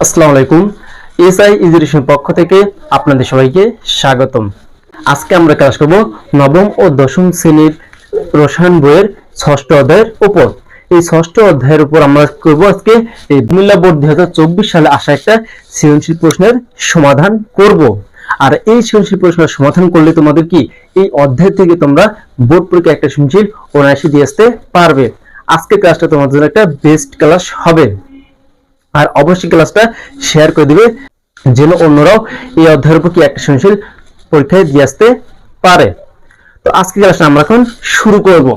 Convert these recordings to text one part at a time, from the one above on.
আসসালামু আলাইকুম। SI education পক্ষ থেকে আপনাদের সবাইকে স্বাগতম। আজকে আমরা ক্লাস করব নবম ও দশম শ্রেণির রসায়ন বইয়ের ষষ্ঠ অধ্যায়ের উপর। এই ষষ্ঠ অধ্যায়ের উপর আমরা করব আজকে এই কুমিল্লা বোর্ড দুই হাজার চব্বিশ সালে আসা একটা সৃজনশীল প্রশ্নের সমাধান করব। আর এই সৃজনশীল প্রশ্নের সমাধান করলে তোমাদের কি এই অধ্যায় থেকে তোমরা বোর্ড পরীক্ষা একটা সৃজনশীল অনায়াসে দিয়ে আসতে পারবে। আজকে ক্লাসটা তোমাদের একটা বেস্ট ক্লাস হবে। আর অবশ্যই ক্লাসটা শেয়ার করে দিবে, যেন অন্যরাও এই অধ্যায়ের উপর কি একটা সৃজনশীল পরীক্ষায় দিয়ে আসতে পারে। তো আজকে ক্লাসটা আমরা এখন শুরু করব।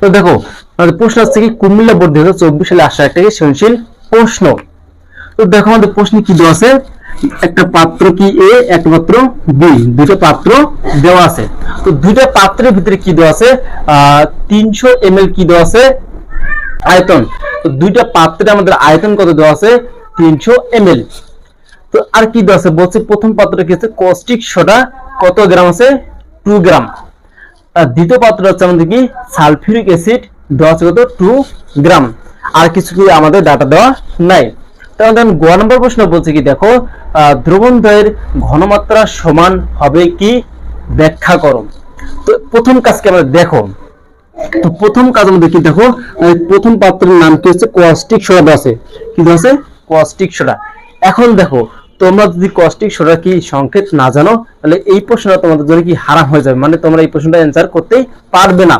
তো দেখো, আমাদের প্রশ্ন আসছে কি, কুমিল্লা বোর্ড দুই চব্বিশ সালে আসা একটা সৃজনশীল প্রশ্ন? তো দেখো, আমাদের প্রশ্নে কি দেওয়া আছে? একটা পাত্র কি এ একটা পাত্র বি দুটো পাত্র দেওয়া আছে। তো দুইটা পাত্রের ভিতরে কি দেওয়া আছে? আহ, তিনশো এম কি দেওয়া আছে? আয়তন। তো দুইটা পাত্রে আমাদের আয়তন কত দেওয়া আছে? তিনশো এম তো আর কি দেওয়া আছে? বলছে প্রথম পাত্রে কি আছে? Caustic soda. কত গ্রাম আছে? Two gram. আর দ্বিতীয় পাত্র হচ্ছে আমাদের কি? Sulphuric acid. দেওয়া আছে কত? Two gram. আর কিছু কি আমাদের ডাটা দেওয়া নাই। তাহলে দেখুন গ নম্বর প্রশ্ন বলছে কি, দেখো দ্রবণদ্বয়ের ঘনমাত্রা সমান হবে কি? ব্যাখ্যা করো। তো প্রথম কাজকে আমরা দেখো। তো প্রথম কাজ আমাদের কি দেখো আহ, প্রথম পাত্রের নাম কি হচ্ছে? কস্টিক সোডা আছে। কি আছে? কস্টিক সোডা এখন দেখো তোমরা যদি কস্টিক সোডা কি সংকেত না জানো তাহলে এই প্রশ্নটা তোমাদের জন্য কি হারাম হয়ে যাবে? মানে তোমরা এই প্রশ্নটা অ্যান্সার করতেই পারবে না।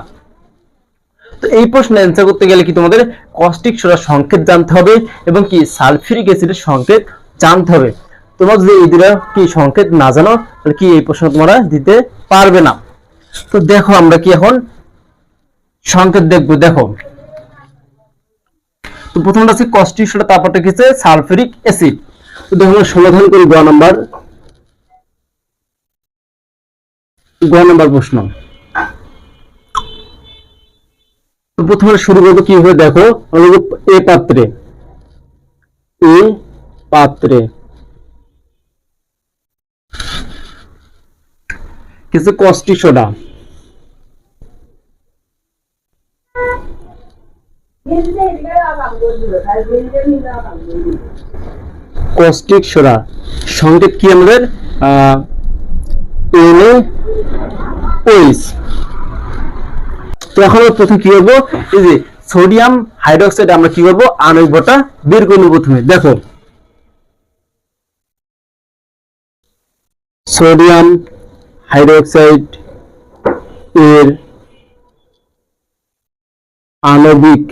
তো এই প্রশ্ন অ্যান্সার করতে গেলে কি তোমাদের কস্টিক সোডার সংকেত জানতে হবে এবং কি সালফিউরিক অ্যাসিডের সংকেত জানতে হবে। তোমরা যদি এই দুটা কি সংকেত না জানো তাহলে কি এই প্রশ্ন তোমরা দিতে পারবে না। তো দেখো আমরা কি এখন সংকেত দেখব, দেখো। তো প্রথমটা আছে কস্টিক সোডা তারপরটা কি আছে সালফিউরিক অ্যাসিড তো দেখো সমাধান করি গ নাম্বার। গ নাম্বার প্রশ্ন। তো প্রথমে শুরু করব কীভাবে? দেখো এ পাত্রে। এ পাত্রে। কিছু কস্টিক সোডা কস্টিক সোডা সংকেত কি আমাদের? এনএ ওইস তো এখন প্রথমে কি করব? এই যে সোডিয়াম হাইড্রোক্সাইড আমরা কি করব? আণবিক ভরটা বের করব প্রথমে। দেখো। সোডিয়াম হাইড্রোক্সাইড এর আণবিক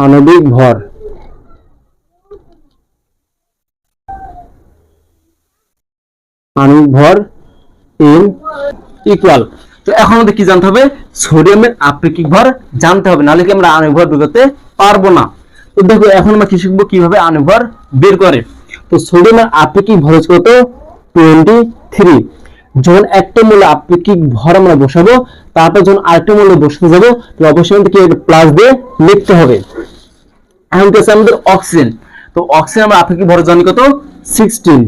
আণবিক ভর। আণবিক ভর এম ইকুয়াল তো এখন আমাদের কি জানতে হবে? সোডিয়ামের আপেক্ষিক ভর জানতে হবে, নাহলে কি আমরা আণবিক ভর বের পারব না। তো দেখো, এখন আমরা কি শিখব? কীভাবে আণবিক ভর বের করে? তো সোডিয়ামের আপেক্ষিক ভর হচ্ছে কত? টোয়েন্টি থ্রি যখন একটা মূল্য আপেক্ষিক ভর আমরা বসাবো, তারপর যখন আরেকটা মূল্য বসাতে যাব তো অবশ্যই আমাদেরকে প্লাস দিয়ে লিখতে হবে। এখন কি আছে আমাদের অক্সিজেন তো অক্সিজেন আমরা আপেক্ষিক ভর জানি কত? সিক্সটিন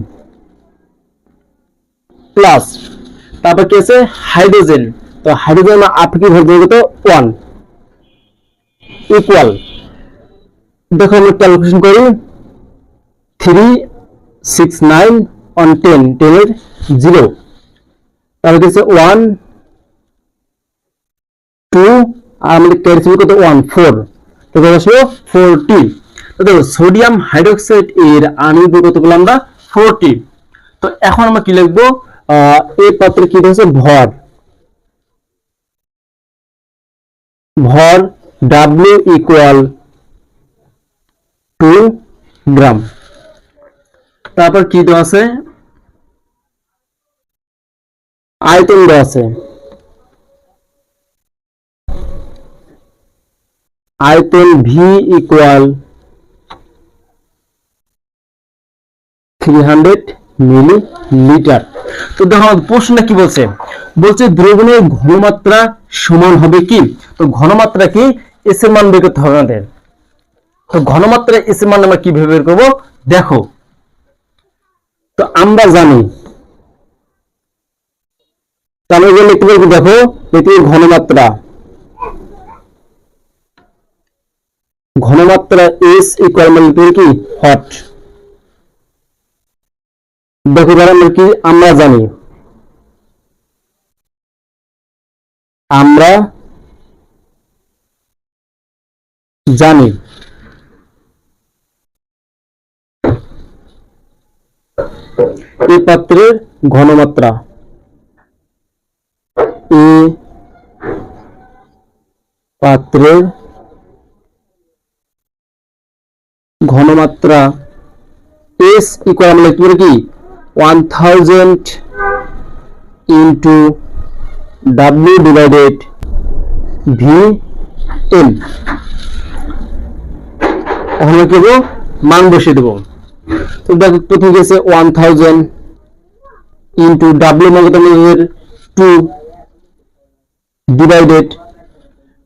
প্লাস তারপর কি আছে? হাইড্রোজেন তো হাইড্রোজেন আমরা আপেক্ষিক ভর জানি কত? ওয়ান ইকুয়াল দেখো আমরা ক্যালকুলেশন করি। Three six nine on ten টেনের জিরো তাহলে কি আছে? ওয়ান টু আর আমাদের ক্যালসিয়াম কত? ওয়ান ফোর তো কত ফোরটি সোডিয়াম হাইড্রোক্সাইড এর আণবিক কত আমরা ফোরটি তো এখন আমরা কি লিখব? এই পাত্রে কি হচ্ছে? ভর। ভর ডাব্লিউ ইকুয়াল টু গ্রাম তারপর কি দেওয়া আছে? আয়তন দেওয়া আছে। আয়তন V equal three hundred millilitre তো দেখো প্রশ্নটা কি বলছে? বলছে দ্রবণের ঘনমাত্রা সমান হবে কি? তো ঘনমাত্রা কি? এস এর মান বের করতে হবে আমাদের। তো ঘনমাত্রা এস এর মান আমরা কীভাবে বের করব? দেখো, তো আমরা জানি, তাহলে লিখতে পারব দেখো পৃথিবীর ঘনমাত্রা। ঘনমাত্রা এস ইকুয়াল মানে কি? হট দেখো আমরা কি? আমরা জানি। আমরা জানি। এই পাত্রের ঘনমাত্রা এ পাত্রের ঘনমাত্রা এস ইকুয়াল আমরা লিখতে পারি কি? One thousand into W divided V N এখন কি মান বসিয়ে দেবো। তো দেখো, প্রথমে গেছে ওয়ান থাউজেন্ড ইন্টু ডাব্লিউ মান টু ডিভাইডেড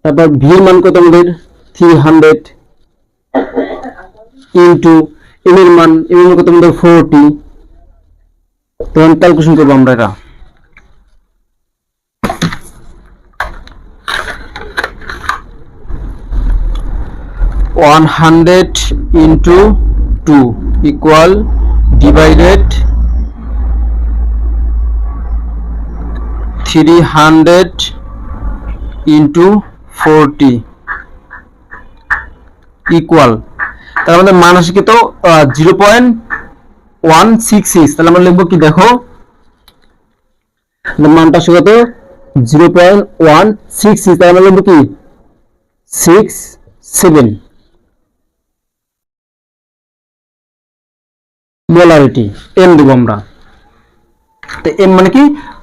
তারপর ভির মান কত আমাদের থ্রি হান্ড্রেড ইন্টু এম এর মান এম এর কত আমাদের ফোরটি তখন ক্যালকুলেশন করব আমরা এটা। One hundred into two equal divided three hundred into forty equal তার আমাদের মান আসে কি তো zero point one six six তাহলে আমরা লিখব কি দেখো মানটা আসে কত? Zero point one six six তাহলে আমরা লিখব কি? সিক্স সেভেন মোলারিটি এম দেবো আমরা। তো এম মানে কি?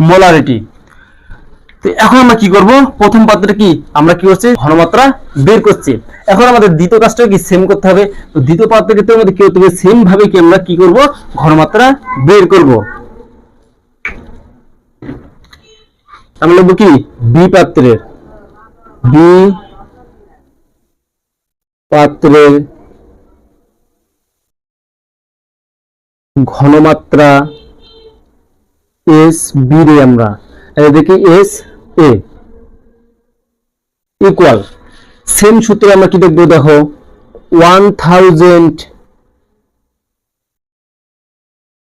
মোলারিটি এখন আমরা কি করব? প্রথম পাত্রে কি? আমরা কি করছি? ঘনমাত্রা বের করছি। এখন আমাদের দ্বিতীয় কাজটা কি সেম করতে হবে? তো দ্বিতীয় পাত্রের ক্ষেত্রে আমাদের কি হতে হবে? সেম ভাবে কি আমরা কি করব? ঘনমাত্রা বের করব। আমরা লিখব কি? বি পাত্রের বি পাত্রের ঘনমাত্রা এস বি রে আমরা। দেখি এস এ ইকুয়াল সেম সূত্রে আমরা কি দেখব? দেখো one thousand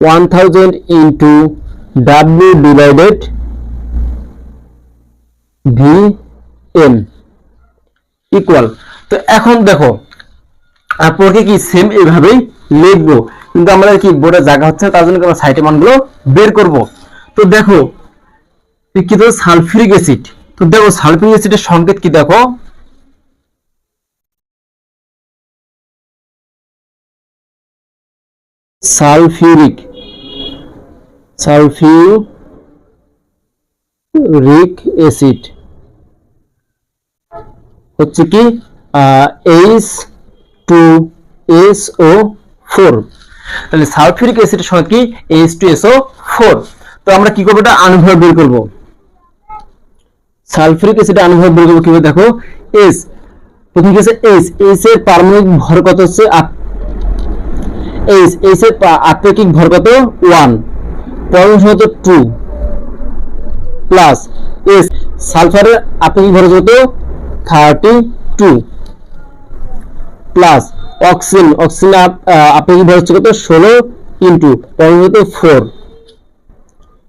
one thousand into W divided V M equal তো এখন দেখো, আপনাকে কি সেম এইভাবেই লিখব? কিন্তু আমাদের কি বোর্ডে জায়গা হচ্ছে তার জন্য আমরা সাইটে মানগুলো বের করব? তো দেখো কি তো সালফিউরিক অ্যাসিড? তো দেখো সালফিউরিক অ্যাসিডের সংকেত কি দেখো? সালফিউরিক সালফিউরিক অ্যাসিড হচ্ছে কি H two S O four তাহলে সালফিউরিক অ্যাসিডের সঙ্গে কি H two S O four তো আমরা কি করব, এটা আনুভব বের করব। সালফিউরিক অ্যাসিড আনুভব বের করব কীভাবে? দেখো এস প্রথম কি আছে? এইচ এইচ এর পারমাণবিক ভর কত হচ্ছে? এইচ এইচ এর আপেক্ষিক ভর কত? ওয়ান পরমাণু সংখ্যা টু প্লাস এস সালফারের আপেক্ষিক ভর কত? Thirty two plus oxygen oxygen আপেক্ষিক ভর হচ্ছে কত? ষোলো ইন্টু পরমাণু কত four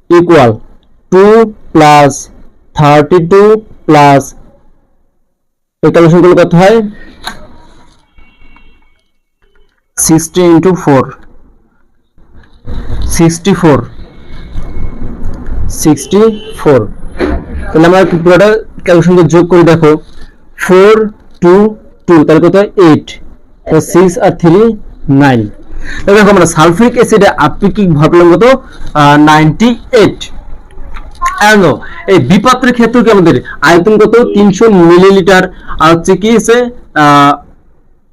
equal two plus thirty two plus calculation করলে কত হয়? Sixty into four. Sixty four. Sixty four. তাহলে আমরা পুরোটা ক্যালকুলেশন যোগ করে দেখো। ফোর টু টু, তাহলে কত হয়? এইট। সিক্স আর থ্রি, নাইন। দেখো আমরা সালফিউরিক অ্যাসিডে আপেক্ষিক ভর পেলাম কত? Ninety eight. এলো এই বিপাত্রের ক্ষেত্রে কি আমাদের? আয়তন কত তিনশো মিলিলিটার, আর হচ্ছে কি আছে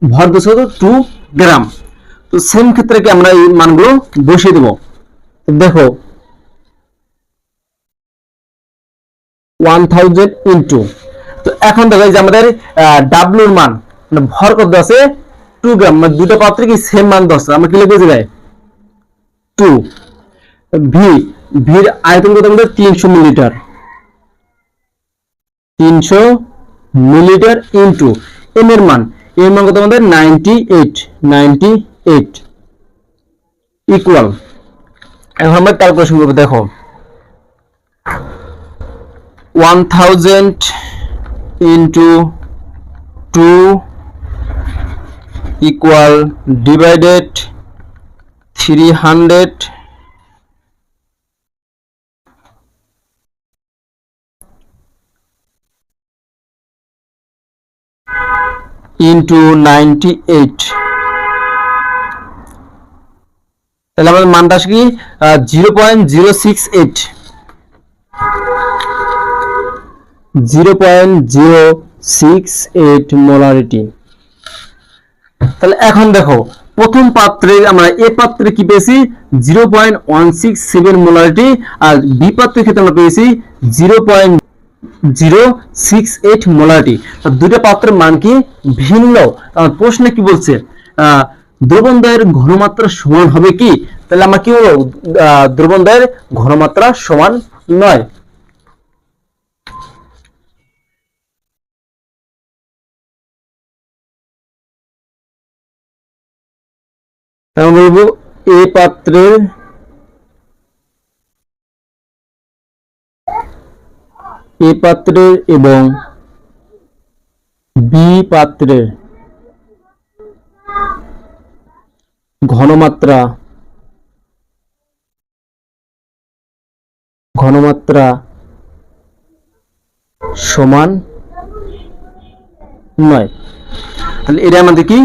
ভর গ্রাম। তো ক্ষেত্রে কি আমরা এই মানগুলো বসিয়ে দেবো? দেখো তো এখন দেখো যে আমাদের মান মানে ভর কত আছে? টু গ্রাম মানে দুটো পাত্রে কি সেম মান দশ আমরা কি লিখে যায় টু। ভি ভির আয়তন কত আমাদের? তিনশো মিলিলিটার। তিনশো মিলিলিটার ইন্টু এম এর মান। এর মান কত আমাদের? Ninety eight ninety eight equal এখন আমরা ক্যালকুলেশন করব, দেখো। One thousand into two equal divided three hundred into ninety eight তাহলে আমাদের মানটা আসে কি? Zero point zero six eight zero point zero six eight molarity তাহলে এখন দেখো, প্রথম পাত্রে আমরা এ পাত্রে কি পেয়েছি? Zero point one six seven molarity আর বি পাত্রের ক্ষেত্রে আমরা পেয়েছি zero point zero six eight molarity. দুটো পাত্রের মান কি ভিন্ন? প্রশ্নে কি বলছে? আহ, ঘনমাত্রা সমান হবে কি? তাহলে আমরা কি বলব? আহ, ঘনমাত্রা সমান নয়। বলব এ পাত্রের এ পাত্রের এবং বি পাত্রের ঘনমাত্রা ঘনমাত্রা সমান নয়। তাহলে এটা আমাদের কি?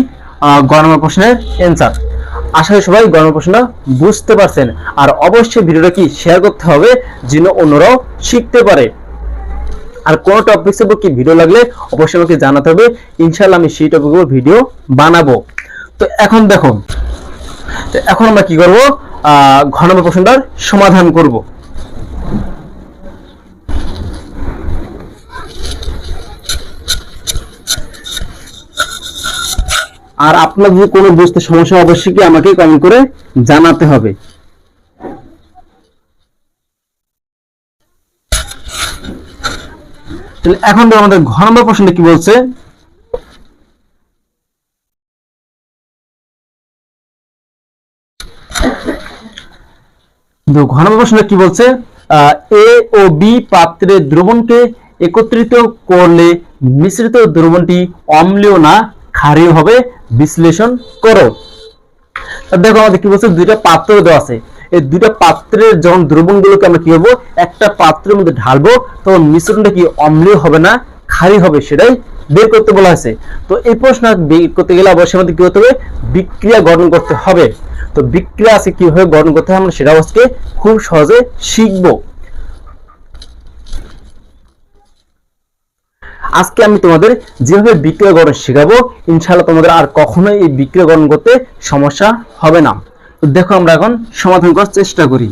গণনা প্রশ্নের অ্যান্সার আশা করি সবাই গণনা প্রশ্নটা বুঝতে পারছেন। আর অবশ্যই ভিডিওটা কি শেয়ার করতে হবে, যেন অন্যরাও শিখতে পারে। আর কোন টপিক্সের উপর কি ভিডিও লাগলে অবশ্যই আমাকে জানাতে হবে। ইনশাআল্লাহ আমি সেই টপিকের উপর ভিডিও বানাবো। তো এখন দেখো তো এখন আমরা কি করব? আহ ঘন প্রশ্নটার সমাধান করব। আর আপনার যদি কোনো বুঝতে সমস্যা অবশ্যই কি আমাকে কমেন্ট করে জানাতে হবে। তাহলে এখন আমাদের ঘন নম্বর প্রশ্নটা কি বলছে? ঘন প্রশ্নটা কি বলছে? এ ও বি পাত্রের দ্রবণকে একত্রিত করলে মিশ্রিত দ্রবণটি অম্লীয় না, ক্ষারীয় হবে। বিশ্লেষণ করো। দেখো আমাদের কি বলছে? দুইটা পাত্র দেওয়া আছে। এই দুইটা পাত্রের যখন দ্রবণগুলোকে আমরা কি করব? একটা পাত্রের মধ্যে ঢালবো, তখন মিশ্রণটা কি অম্লীয় হবে না ক্ষারী হবে সেটাই বের করতে বলা হয়েছে। তো এই প্রশ্ন করতে গেলে অবশ্যই আমাদের কি করতে হবে? বিক্রিয়া গঠন করতে হবে। তো বিক্রিয়া আছে কীভাবে গঠন করতে হয় আমরা সেটা আজকে খুব সহজে শিখব। আজকে আমি তোমাদের যেভাবে বিক্রিয়া গঠন শেখাবো, ইনশাআল্লাহ তোমাদের আর কখনোই এই বিক্রিয়া গঠন করতে সমস্যা হবে না। তো দেখো আমরা এখন সমাধান করার চেষ্টা করি।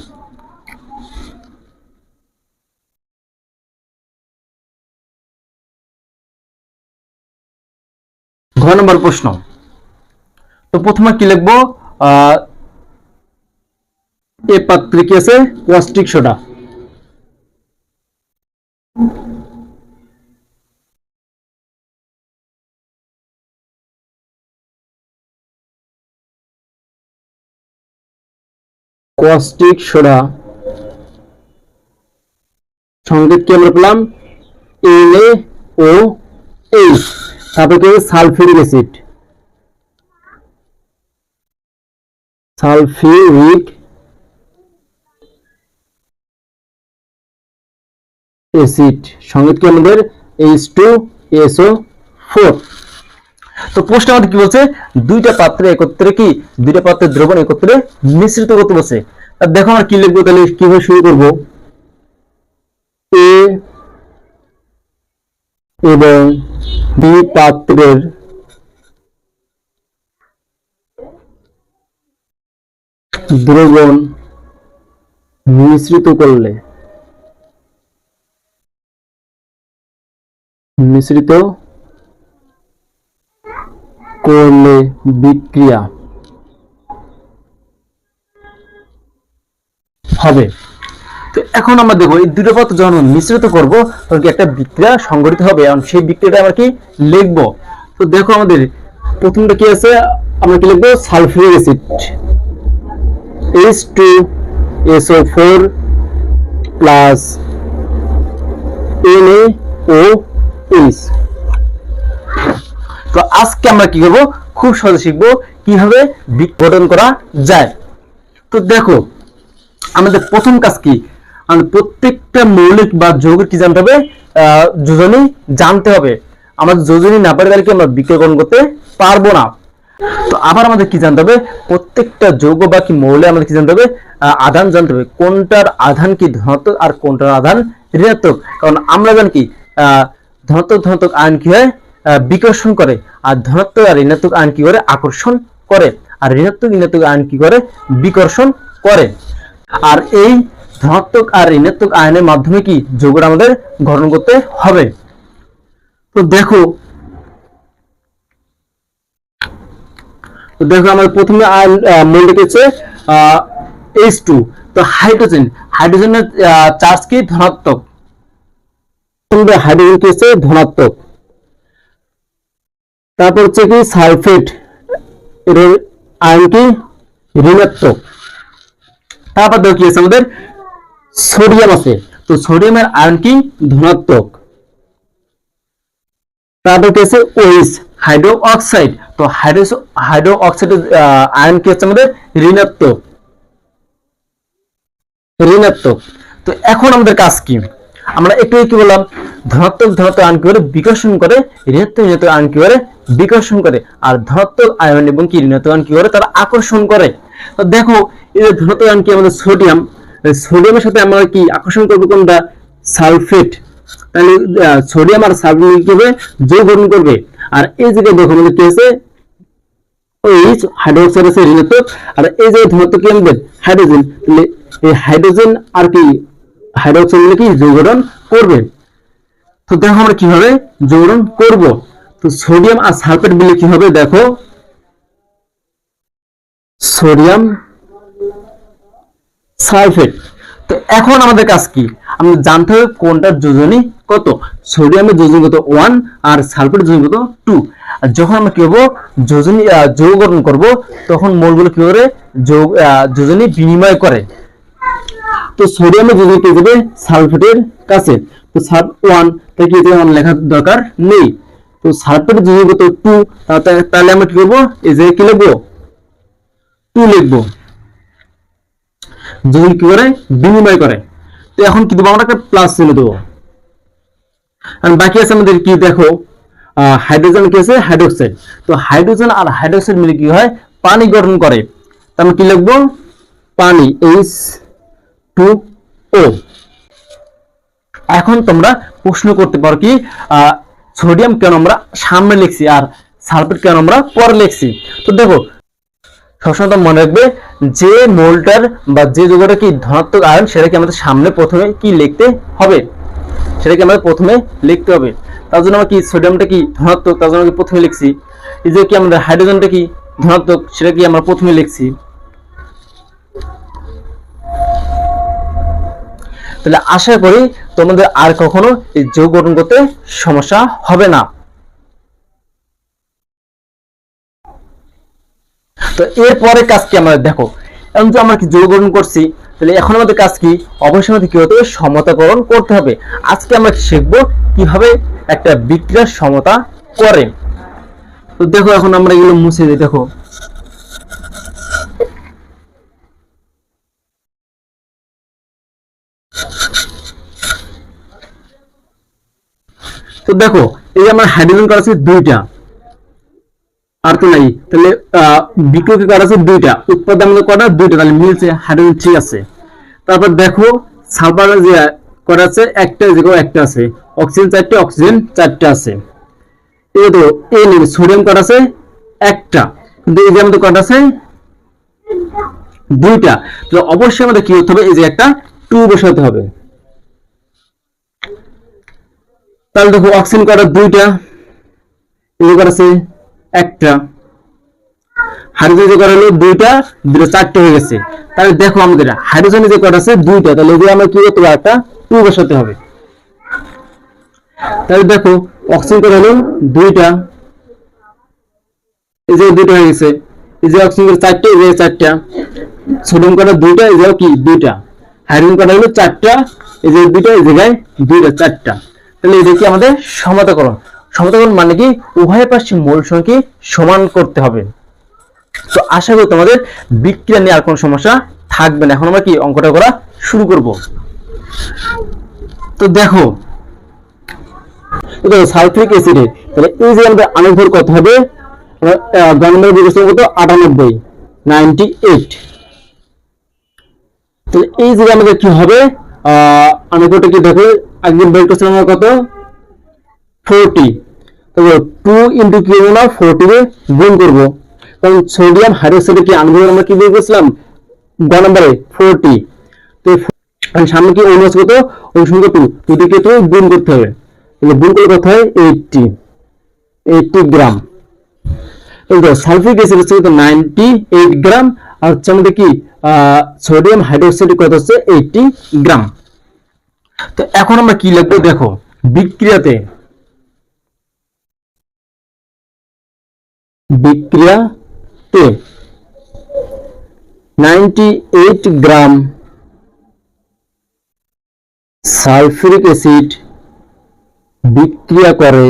ঘ নম্বর প্রশ্ন। তো প্রথমে কি লিখব? এ পাত্রে কি আছে? Plastic soda. কস্টিক সোডা সংকেত কি আমরা পেলাম? এন ও এইচ তারপরে কি সালফিউরিক অ্যাসিড। Sulphuric acid. সংকেত কি আমাদের? এইচ টু এসও ফোর তো প্রশ্ন আমাদের কি বলছে? দুইটা পাত্রে একত্রে কি? দুইটা পাত্রের দ্রবণ একত্রে মিশ্রিত করতে বলছে। দেখো আমরা কি লিখব তাহলে, কীভাবে শুরু করব? এ এবং বি পাত্রের দ্রবণ মিশ্রিত করলে, মিশ্রিত করলে বিক্রিয়া হবে। তো এখন আমরা দেখব, এই দুটো পদার্থ যখন মিশ্রিত করব, তখন কি একটা বিক্রিয়া সংঘটিত হবে? এবং সেই বিক্রিয়াটা আমরা কি লিখব? তো দেখো আমাদের প্রথমটা কি আছে? আমরা কি লিখব? Sulphuric acid. H two S O four plus N O H তো আজকে আমরা কি করব? খুব সহজে শিখব কীভাবে বিঘটন করা যায়। তো দেখো, আমাদের প্রথম কাজ কি? আমাদের প্রত্যেকটা মৌলিক বা যৌগের কি জানতে হবে? যোজনী জানতে হবে। আমাদের যোজনী না পারে তাহলে কি আমরা বিক্রয়করণ করতে পারব না। তো আবার আমাদের কি জানতে হবে? প্রত্যেকটা যৌগ বা কি মৌলে আমাদের কি জানতে হবে? আধান জানতে হবে। কোনটার আধান কি ধনাত্মক আর কোনটার আধান ঋণাত্মক? কারণ আমরা জানি কি ধনাত্মক ধনাত্মক আয়ন কি হয়? বিকর্ষণ করে আর ধনাত্মক আর ঋণাত্মক আয়ন কি করে? আকর্ষণ করে। আর ঋণাত্মক ঋণাত্মক আয়ন কি করে? বিকর্ষণ করে। আর এই ধনাত্মক আর ঋণাত্মক আয়নের মাধ্যমে কি যৌগটা আমাদের গঠন করতে হবে? তো দেখো তো দেখো আমাদের প্রথমে আয়ন মৌলিক হচ্ছে এইচ টু তো হাইড্রোজেন, হাইড্রোজেনের চার্জ কি ধনাত্মক? হাইড্রোজেন কি ধনাত্মক। তারপর হচ্ছে কি সালফেট এর আয়ন কি ঋণাত্মক। তারপর দেখো কি আছে আমাদের? সোডিয়াম আছে। তো সোডিয়ামের আয়ন কি ধনাত্মক। তারপর কি আছে? ওইস হাইড্রো অক্সাইড তো হাইড্রো হাইড্রো অক্সাইডের আয়ন কি হচ্ছে আমাদের? ঋণাত্মক। ঋণাত্মক। তো এখন আমাদের কাজ কি? আমরা একটু কি বললাম, ধনাত্মক ধনাত্মক আয়ন কি করে বিকর্ষণ করে? ঋণাত্মক ঋণাত্মক আয়ন কি করে বিকর্ষণ করে? আর ধনাত্মক আয়ন এবং কি ঋণাত্মক আয়ন কি করে তারা আকর্ষণ করে? তো দেখো, এই যে ধনাত্মক আয়ন কি আমাদের সোডিয়াম? সোডিয়ামের সাথে আমরা কি আকর্ষণ করব কোনটা? সালফেট। তাহলে সোডিয়াম আর সালফেট কি হবে যোগ গঠন করবে? আর এই জায়গায় দেখো, আমাদের কি আছে? এইচ হাইড্রোক্সাইড আছে ঋণাত্মক। আর এই যে ধনাত্মক কি আমাদের? হাইড্রোজেন এই হাইড্রোজেন আর কি হাইড্রোক্সাইড কি যোগরণ করবে? তো দেখো আমরা কীভাবে যোগরণ করব? তো সোডিয়াম আর সালফেট মিলে কি হবে? দেখো। Sodium sulphate. তো এখন আমাদের কাজ কি? আমরা জানতে হবে কোনটার যোজনী কত? সোডিয়ামের যোজনী কত ওয়ান আর সালফেটের যোজনী কত টু। আর যখন আমরা কি করব যোজনী আহ, যৌগ গঠন করব তখন মোলগুলো কি করে? যোজনী বিনিময় করে। তো সোডিয়ামের যোজনী পেয়ে যাবে সালফেটের কাছে। তো সালফ ওয়ান তাই কি আমার লেখার দরকার নেই। তো সালফেটের যোজনী কত টু তাহলে আমরা কি করব? এই যে কি লিখব? টু লিখব। যদি কি করে? বিনিময় করে। তো এখন কি দেবো? আমরা একটা প্লাস চিহ্ন দেবো। আর বাকি আছে আমাদের কি দেখো? হাইড্রোজেন কি আছে? হাইড্রোক্সাইড তো হাইড্রোজেন আর হাইড্রোক্সাইড মিলে কি হয়? পানি গঠন করে। তো আমরা কি লিখব? পানি এইচ টু ও। এখন তোমরা প্রশ্ন করতে পারো কি সোডিয়াম কেন আমরা সামনে লিখছি আর সালফেট কেন আমরা পরে লিখছি? তো দেখো, সবসময় মনে রাখবে যে মোলটার বা যে যৌগটা কি ধনাত্মক আয়ন সেটাকে আমাদের সামনে প্রথমে কি লিখতে হবে? সেটাকে আমাদের প্রথমে লিখতে হবে। তার জন্য আমরা কি সোডিয়ামটা কি ধনাত্মক, তার জন্য প্রথমে লিখছি। এই যে কি আমরা হাইড্রোজেনটা কি ধনাত্মক, সেটা কি আমরা প্রথমে লিখছি। তাহলে আশা করি তোমাদের আর কখনো এই যোগ গঠন করতে সমস্যা হবে না। তো এরপরে কাজ কি আমাদের দেখো, এখন তো আমরা কি যোগ গঠন করছি, তাহলে এখন আমাদের কাজ কি? অবশ্যই আমাদের কি হতে হবে? সমতাকরণ করতে হবে। আজকে আমরা শিখব? কীভাবে একটা বিক্রিয়ার সমতা করে। তো দেখো এখন আমরা এগুলো মুছে দিই, দেখো। দেখো, এই আমার হাইড্রোজেন করা আছে দুইটা। আর তো নাই, তাহলে বিক্রয় করা আছে দুইটা উৎপাদন কটা দুইটা, তাহলে মিলছে হাইড্রোজেন ঠিক আছে। তারপর দেখো সালফার যে করা আছে, একটা যে একটা আছে। অক্সিজেন চারটে অক্সিজেন চারটে আছে। এই তো, এই নেবে সোডিয়াম করা আছে, একটা। কিন্তু এই যে আমাদের কটা আছে, দুইটা। তো অবশ্যই আমাদের কি হতে হবে? এই যে একটা টু বসাতে হবে। তাহলে দেখো অক্সিজেন করা দুইটা, এই আছে একটা। হাইড্রোজেন যে করা হলো দুইটা দুটো চারটে হয়ে গেছে। তাহলে দেখো আমাদের হাইড্রোজেন যে করা আছে দুইটা, তাহলে যে আমরা কি করতে হবে একটা টু বসাতে হবে। তাহলে দেখো অক্সিজেন করা হলো দুইটা। এই যে দুটো হয়ে গেছে। এই যে অক্সিজেন চারটে, এই যে চারটা। সোডিয়াম কটা দুইটা, এই যে কি? দুইটা। হাইড্রোজেন কটা হলো চারটা, এই যে দুইটা, এই জায়গায় দুইটা, চারটা। তাহলে এটা কি আমাদের সমতাকরণ সমতাকরণ মানে কি? উভয় পাশে মোল সংখ্যা সমান করতে হবে। তো আশা করি তোমাদের বিক্রিয়া নিয়ে আর কোনো সমস্যা থাকবে না। এখন আমরা কি অঙ্কটা করা শুরু করব? তো দেখো সালফিক অ্যাসিডে, তাহলে এই যে আমাদের আণবিক কত হবে গণমের বিকৃত কত আটানব্বই, নাইনটি এইট। তাহলে এই যে আমাদের কি হবে আণবিকটা কি দেখো একদিন বের করছিলাম আমরা কত? ফোরটি তবে টু ইন্টু কি হবে না? ফোরটি গুণ করব। কারণ সোডিয়াম হাইড্রোক্সাইডে কি আণবিক আমরা কি বের করছিলাম? গ নম্বরে ফোরটি তো সামনে কি অনুজ কত? অনুসঙ্গ টু দুটিকে তো গুণ করতে হবে। তাহলে গুণ করে কত হয়? Eighty eighty gram sulphuric acid হচ্ছে কত? নাইনটি এইট গ্রাম আর হচ্ছে আমাদের কি? সোডিয়াম হাইড্রোক্সাইড কত হচ্ছে? এইটটি গ্রাম তো এখন আমরা কি লিখব? দেখো, বিক্রিয়াতে বিক্রিয়াতে ninety eight gram sulphuric acid বিক্রিয়া করে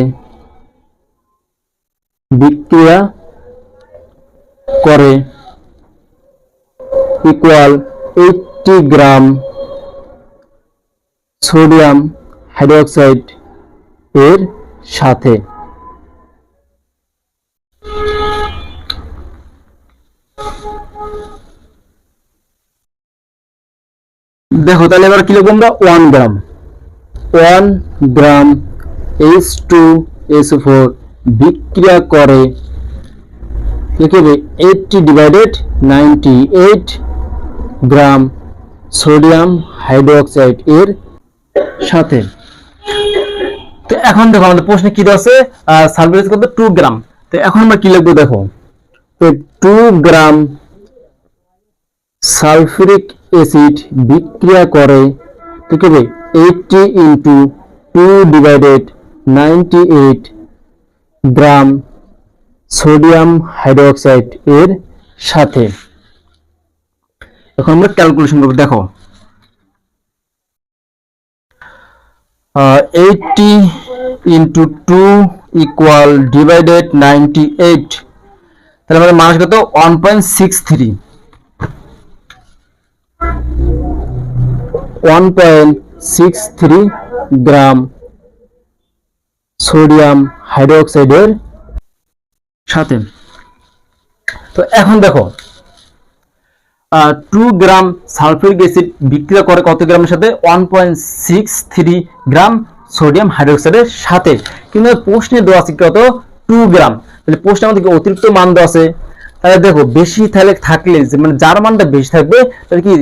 বিক্রিয়া করে equal eighty gram sodium hydroxide এর সাথে। দেখো, তাহলে এবার কি লিখব আমরা? One gram. One gram H two S four বিক্রিয়া করে লিখবে eighty divided ninety eight gram sodium hydroxide এর সাথে। তো এখন দেখো আমাদের প্রশ্নে কি দেওয়া আছে? সালফার কত? টু গ্রাম তো এখন আমরা কি লিখব দেখো? তো টু গ্রাম সালফিউরিক অ্যাসিড বিক্রিয়া করে ঠিক আছে eighty into two divided ninety eight gram sodium hydroxide এর সাথে। এখন আমরা ক্যালকুলেশন করব। দেখো eighty into two equal divided ninety eight তাহলে আমাদের মানুষ কত? One point six three one point six three gram sodium হাইড্রোক্সাইডের সাথে। তো এখন দেখো টু গ্রাম সালফিউরিক অ্যাসিড বিক্রিয়া করে কত গ্রামের সাথে? One point six three gram sodium হাইড্রোক্সাইডের সাথে। কিন্তু প্রশ্নে দেওয়া আছে কত? টু গ্রাম তাহলে প্রশ্নে আমাদেরকে অতিরিক্ত মান দেওয়া আছে? তাহলে দেখো, বেশি তাহলে থাকলে মানে যার মানটা বেশি থাকবে, তাহলে কি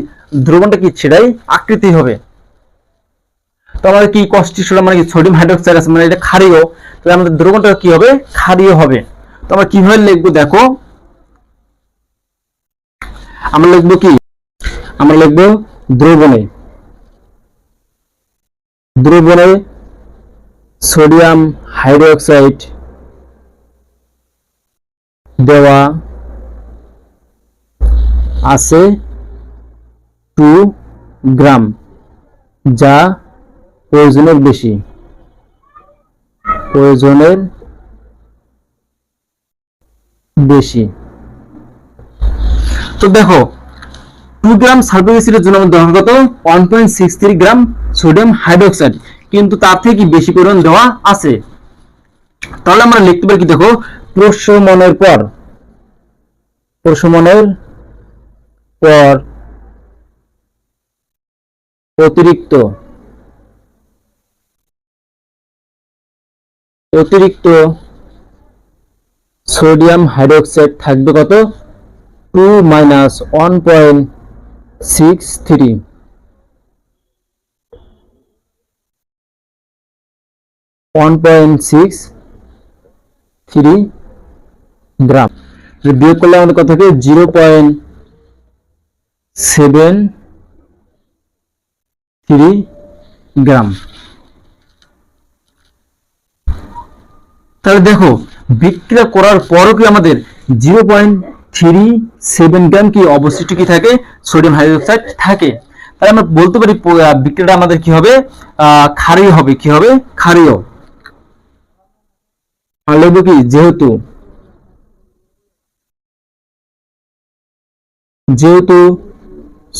দ্রবণটা কি সেটাই আকৃতি হবে। তো আমাদের কি কষ্টিসোডা মানে কি সোডিয়াম হাইড্রোক্সাইড আছে? মানে এটা ক্ষারীয়। তাহলে আমাদের দ্রবণটা কি হবে? ক্ষারীয় হবে। তো আমরা কীভাবে লিখব? দেখো আমরা লিখব কি? আমরা লিখব দ্রবণে। দ্রবণে সোডিয়াম হাইড্রোক্সাইড দেওয়া আছে টু গ্রাম, যা প্রয়োজনের বেশি। প্রয়োজনের বেশি। তো দেখো টু গ্রাম সালফিক অ্যাসিডের জন্য আমাদের দরকার কত? One point six three gram sodium hydroxide কিন্তু তার থেকে বেশি পরিমাণ দেওয়া আছে? তাহলে আমরা লিখতে পারি কি দেখো, প্রশমনের পর প্রশমনের পর অতিরিক্ত অতিরিক্ত সোডিয়াম হাইড্রোক্সাইড থাকবে কত? Two minus one point six three one point six three gram বিয়োগ করলে আমাদের কত থাকে? Zero point seven three gram তাহলে দেখো, বিক্রিয়া করার পরও কি আমাদের zero point three, seven gram কি অবশিষ্ট কি থাকে? সোডিয়াম হাইড্রোক্সাইড থাকে। তাহলে আমরা বলতে পারি বিক্রিয়াটা আমাদের কি হবে? ক্ষারীয় হবে। কি হবে? ক্ষারীয়। আর লিখব কি? যেহেতু যেহেতু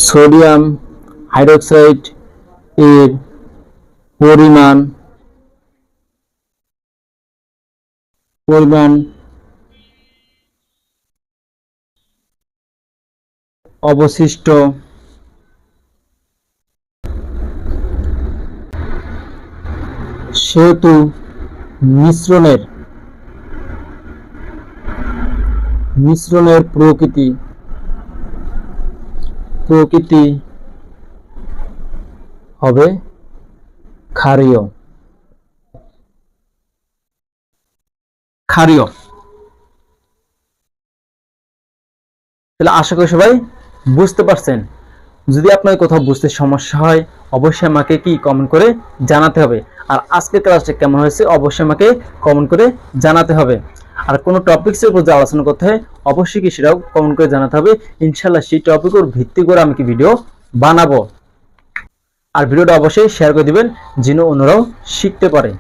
সোডিয়াম হাইড্রোক্সাইড এর পরিমাণ পরিমাণ অবশিষ্ট। সেহেতু মিশ্রণের মিশ্রণের প্রকৃতি প্রকৃতি হবে ক্ষারীয়। ক্ষারীয়। তাহলে আশা করি সবাই বুঝতে পারছেন? যদি আপনার কোথাও বুঝতে সমস্যা হয়, অবশ্যই আমাকে কি কমেন্ট করে জানাতে হবে। আর আজকের ক্লাসটা কেমন হয়েছে, অবশ্যই আমাকে কমেন্ট করে জানাতে হবে। আর কোনো টপিক্সের উপর যে আলোচনা করতে হয়, অবশ্যই কি সেটাও কমেন্ট করে জানাতে হবে। ইনশাল্লাহ সেই টপিক ওর ভিত্তি করে আমি কি ভিডিও বানাবো। আর ভিডিওটা অবশ্যই শেয়ার করে দিবেন, যেন অন্যরাও শিখতে পারে।